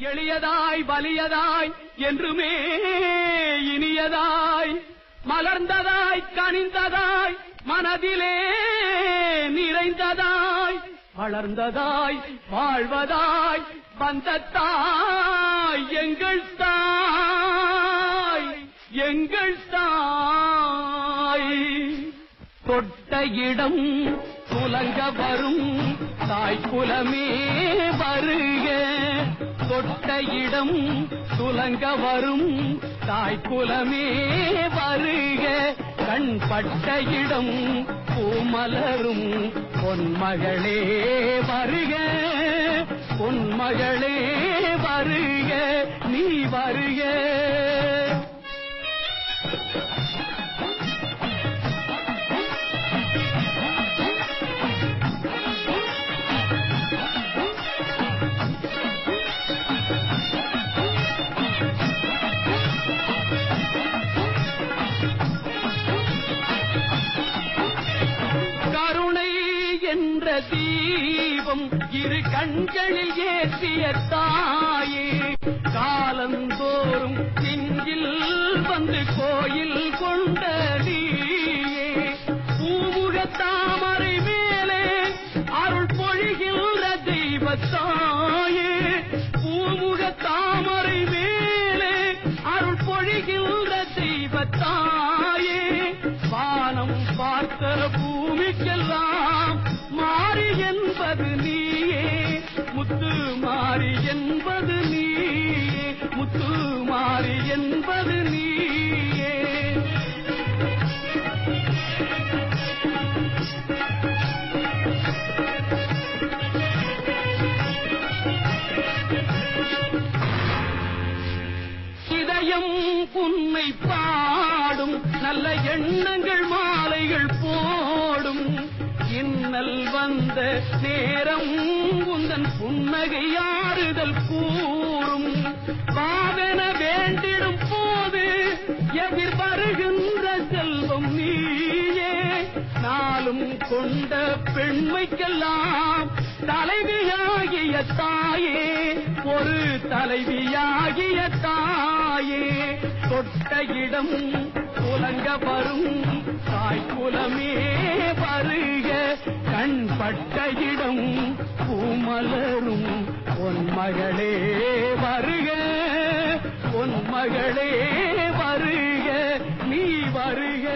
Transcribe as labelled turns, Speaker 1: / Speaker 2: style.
Speaker 1: எளியதாய் வலியதாய் என்றுமே இனியதாய். மலர்ந்ததாய் கனிந்ததாய் மனதிலே நிறைந்ததாய். வளர்ந்ததாய் வாழ்வதாய் வந்தத்தாய் எங்கள் தாய் எங்கள் தாய். தொட்ட இடம் துலங்க வரும் தாய் குலமே வருக. தொட்ட இடம் சுலங்க வரும். தாய்க்குலமே வருக. கண் பட்ட இடம் பூமலரும். பொன்மகளே வருக. பொன்மகளே வருக. நீ வருக. தீபம் இரு கண்களில் ஏற்றிய தாயே. காலந்தோறும் திங்கில் வந்து கோயில் கொண்ட நீயே. பூமுக தாமரை மேலே அருள் பொழிகின்ற தெய்வ தாயே பூமுக தாமரை மேலே அருள் பொழிகின்ற தெய்வ தாயே என்பது நீயே. முத்து மாறி என்பது நீயே. முத்து மாறி என்பது நீயே. இதயம் புன்னை பாடும் நல்ல எண்ணங்கள் வந்த நேரம் உந்தன் புன்னகை ஆறுதல் கூறும். பாதன வேண்டிடும் போது எதிர் வருகின்ற செல்வம் நீயே. நாளும் கொண்ட பெண்மைக்கெல்லாம் தலைவியாகிய தாயே. ஒரு தலைவியாகிய தாயே. தொட்ட இடம் புலங்க வரும் தாய் குலமே வருக. பட்ட இடம் பூமலரும் பொன் மகளே வருக பொன் மகளே வருக நீ வருக.